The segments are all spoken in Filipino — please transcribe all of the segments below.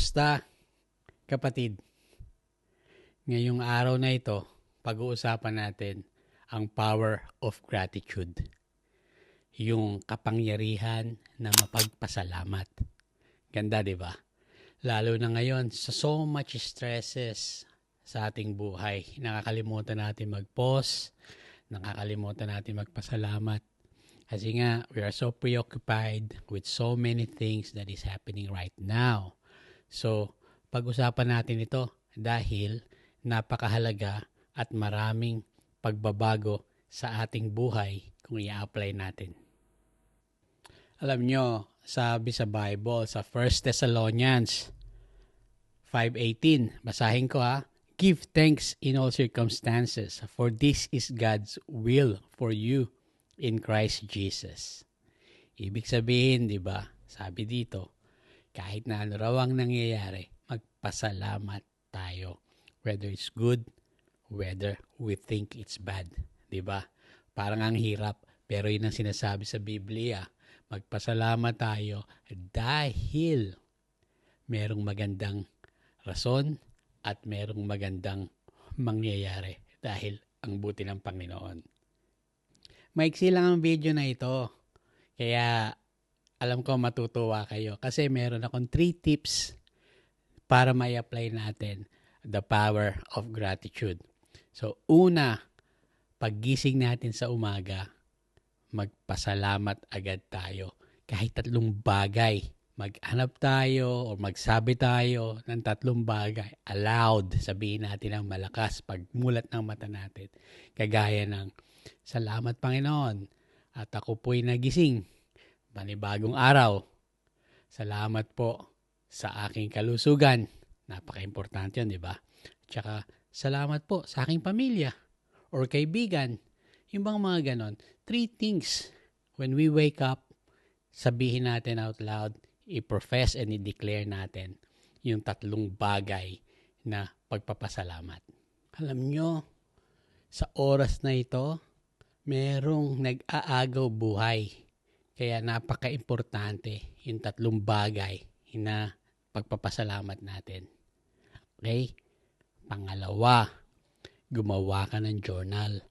Kumusta, kapatid? Ngayong araw na ito, pag-uusapan natin ang power of gratitude. Yung kapangyarihan na mapagpasalamat. Ganda, di ba? Lalo na ngayon, sa so much stresses sa ating buhay, nakakalimutan natin mag-pause, nakakalimutan natin magpasalamat. Kasi nga, we are so preoccupied with so many things that is happening right now. So, pag-usapan natin ito dahil napakahalaga at maraming pagbabago sa ating buhay kung i-apply natin. Alam nyo, sabi sa Bible, sa 1 Thessalonians 5.18, basahin ko ha, Give thanks in all circumstances, for this is God's will for you in Christ Jesus. Ibig sabihin, di ba, sabi dito, kahit na ano raw ang nangyayari, magpasalamat tayo. Whether it's good, whether we think it's bad. ba? Diba? Parang ang hirap, pero yun ang sinasabi sa Biblia. Magpasalamat tayo dahil merong magandang rason at merong magandang mangyayari dahil ang buti ng Panginoon. Maiksi lang ang video na ito. Kaya alam ko matutuwa kayo kasi meron akong 3 tips para may apply natin the power of gratitude. So, una, paggising natin sa umaga, magpasalamat agad tayo. Kahit tatlong bagay, maghanap tayo o magsabi tayo ng tatlong bagay. Aloud, sabihin natin ang malakas pagmulat ng mata natin. Kagaya ng, Salamat Panginoon at ako po'y nagising panibagong araw. Salamat po sa aking kalusugan. Napaka-importante yun, di ba? Tsaka, salamat po sa aking pamilya or kaibigan. Yung bang mga ganon. Three things when we wake up, sabihin natin out loud, i-profess and i-declare natin yung tatlong bagay na pagpapasalamat. Alam nyo, sa oras na ito, merong nag-aagaw buhay kaya napaka-importante yung tatlong bagay na pagpapasalamat natin. Okay? Pangalawa, gumawa ka ng journal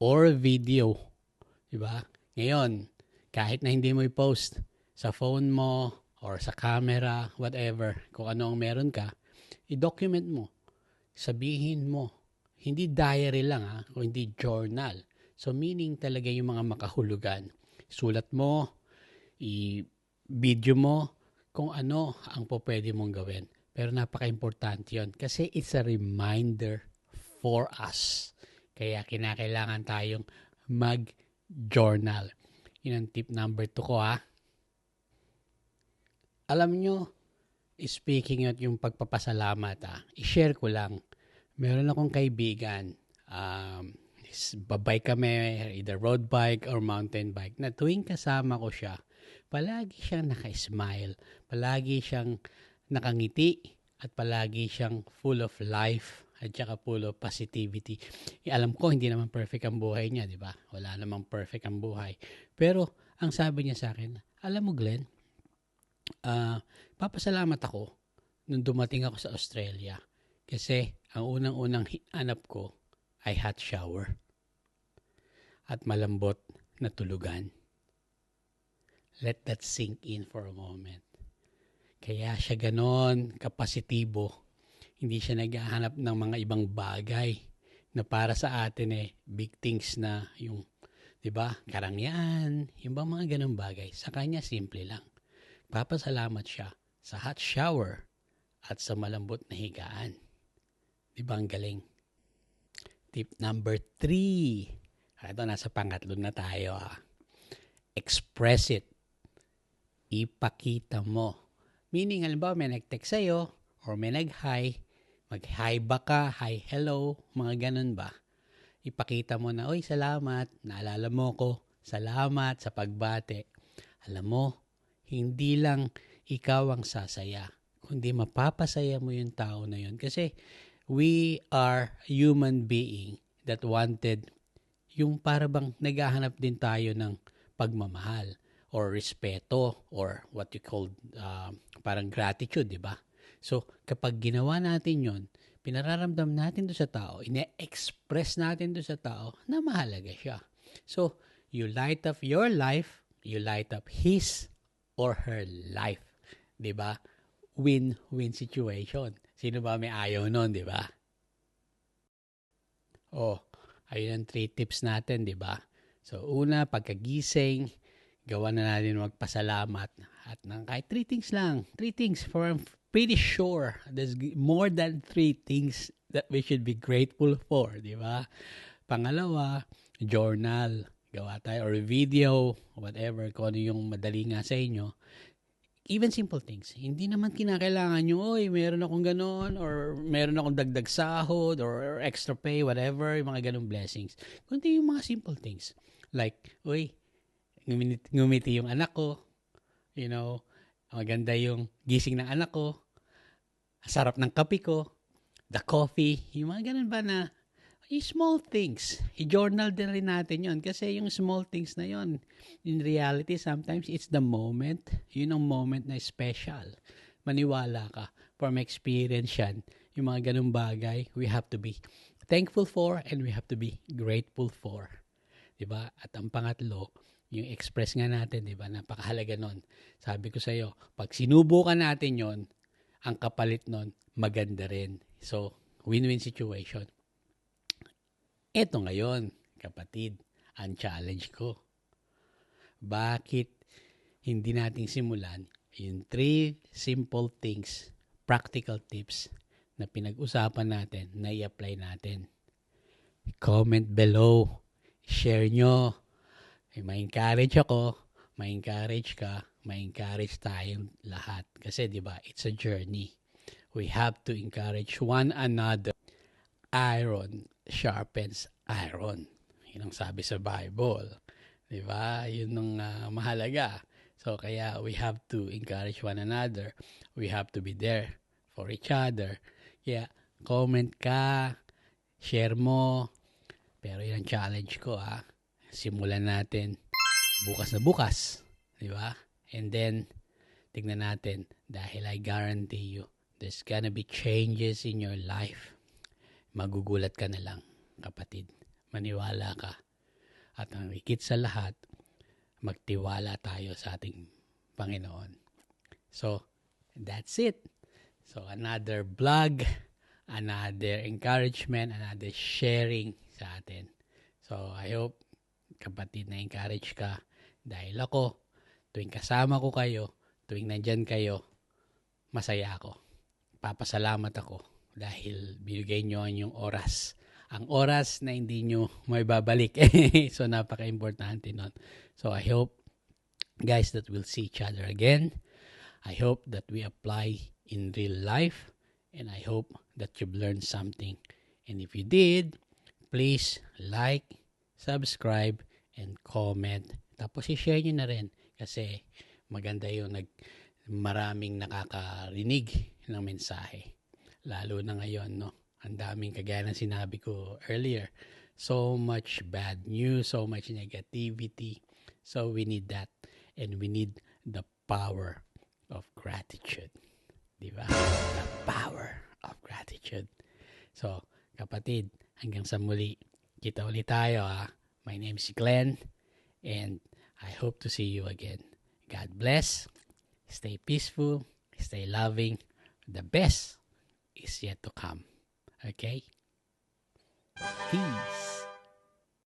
or video. Diba? Ngayon, kahit na hindi mo i-post sa phone mo or sa camera, whatever, kung ano ang meron ka, i-document mo. Sabihin mo. Hindi diary lang ha, o hindi journal. So meaning talaga yung mga makahulugan sulat mo, i-video mo kung ano ang po pwede mong gawin. Pero napaka-importante yon kasi it's a reminder for us. Kaya kinakailangan tayong mag-journal. Yun ang tip number 2 ko ha. Alam nyo, speaking at yung pagpapasalamat ha, i-share ko lang. Meron akong kaibigan, um, babay kami, either road bike or mountain bike, na tuwing kasama ko siya, palagi siyang naka-smile, palagi siyang nakangiti, at palagi siyang full of life at saka full of positivity. E, alam ko, hindi naman perfect ang buhay niya, di ba? Wala namang perfect ang buhay. Pero, ang sabi niya sa akin, alam mo Glenn, uh, papasalamat ako nung dumating ako sa Australia. Kasi, ang unang-unang hanap ko ay hot shower at malambot na tulugan. Let that sink in for a moment. Kaya siya ganon, kapasitibo. Hindi siya naghahanap ng mga ibang bagay na para sa atin eh, big things na yung, di ba, karangyaan, yung bang mga ganong bagay. Sa kanya, simple lang. Papasalamat siya sa hot shower at sa malambot na higaan. Di ba ang galing? Tip number three ito, nasa pangatlo na tayo. Ah. Express it. Ipakita mo. Meaning, halimbawa, may nag-text sa'yo or may nag-hi, mag-hi ba ka, hi, hello, mga ganun ba? Ipakita mo na, oy, salamat, naalala mo ko, salamat sa pagbate. Alam mo, hindi lang ikaw ang sasaya, kundi mapapasaya mo yung tao na yun. Kasi we are human being that wanted yung para bang naghahanap din tayo ng pagmamahal or respeto or what you call uh, parang gratitude, di ba? So, kapag ginawa natin yon pinararamdam natin to sa tao, ine-express natin to sa tao na mahalaga siya. So, you light up your life, you light up his or her life. ba? Win-win situation. Sino ba may ayaw nun, ba? Oh, ayun ang three tips natin, 'di ba? So, una, pagkagising, gawa na natin magpasalamat. At nang kahit three things lang. Three things for I'm pretty sure there's more than three things that we should be grateful for, di ba? Pangalawa, journal. Gawa tayo or video, whatever, kung ano yung madali nga sa inyo. Even simple things. Hindi naman kinakailangan nyo, oy, meron akong ganon, or meron akong dagdag sahod, or, extra pay, whatever, yung mga ganong blessings. Kundi yung mga simple things. Like, uy, ngumiti, ngumiti yung anak ko, you know, maganda yung gising ng anak ko, sarap ng kape ko, the coffee, yung mga ganun ba na, yung small things, i-journal din rin natin yon kasi yung small things na yon in reality, sometimes it's the moment, yun ang moment na special. Maniwala ka, from experience yan, yung mga ganung bagay, we have to be thankful for and we have to be grateful for. 'Di ba? At ang pangatlo, yung express nga natin, 'di ba? Napakahalaga nun. Sabi ko sa iyo, pag sinubukan natin 'yon, ang kapalit nun maganda rin. So, win-win situation. Ito ngayon, kapatid, ang challenge ko. Bakit hindi natin simulan yung three simple things, practical tips na pinag-usapan natin, na i-apply natin. Comment below. Share nyo. Eh, ma-encourage ako. Ma-encourage ka. Ma-encourage tayong lahat. Kasi, di ba, it's a journey. We have to encourage one another. Iron sharpens iron. Yun ang sabi sa Bible. Di ba? Yun ang uh, mahalaga. So, kaya we have to encourage one another. We have to be there for each other. Kaya, comment ka, share mo. Pero yun ang challenge ko ha. Simulan natin bukas na bukas. Di ba? And then, tignan natin dahil I guarantee you, there's gonna be changes in your life magugulat ka na lang, kapatid. Maniwala ka. At ang ikit sa lahat, magtiwala tayo sa ating Panginoon. So, that's it. So, another vlog, another encouragement, another sharing sa atin. So, I hope, kapatid, na-encourage ka dahil ako, tuwing kasama ko kayo, tuwing nandyan kayo, masaya ako. Papasalamat ako dahil binigay nyo ang yung oras. Ang oras na hindi nyo may babalik. so, napaka-importante nun. So, I hope, guys, that we'll see each other again. I hope that we apply in real life. And I hope that you've learned something. And if you did, please like, subscribe, and comment. Tapos i-share nyo na rin kasi maganda yung nag maraming nakakarinig ng mensahe lalo na ngayon, no? Ang daming kagaya ng sinabi ko earlier. So much bad news, so much negativity. So we need that. And we need the power of gratitude. Di ba? The power of gratitude. So, kapatid, hanggang sa muli, kita ulit tayo ha. My name is Glenn and I hope to see you again. God bless. Stay peaceful. Stay loving. The best is yet to come. Okay? Peace.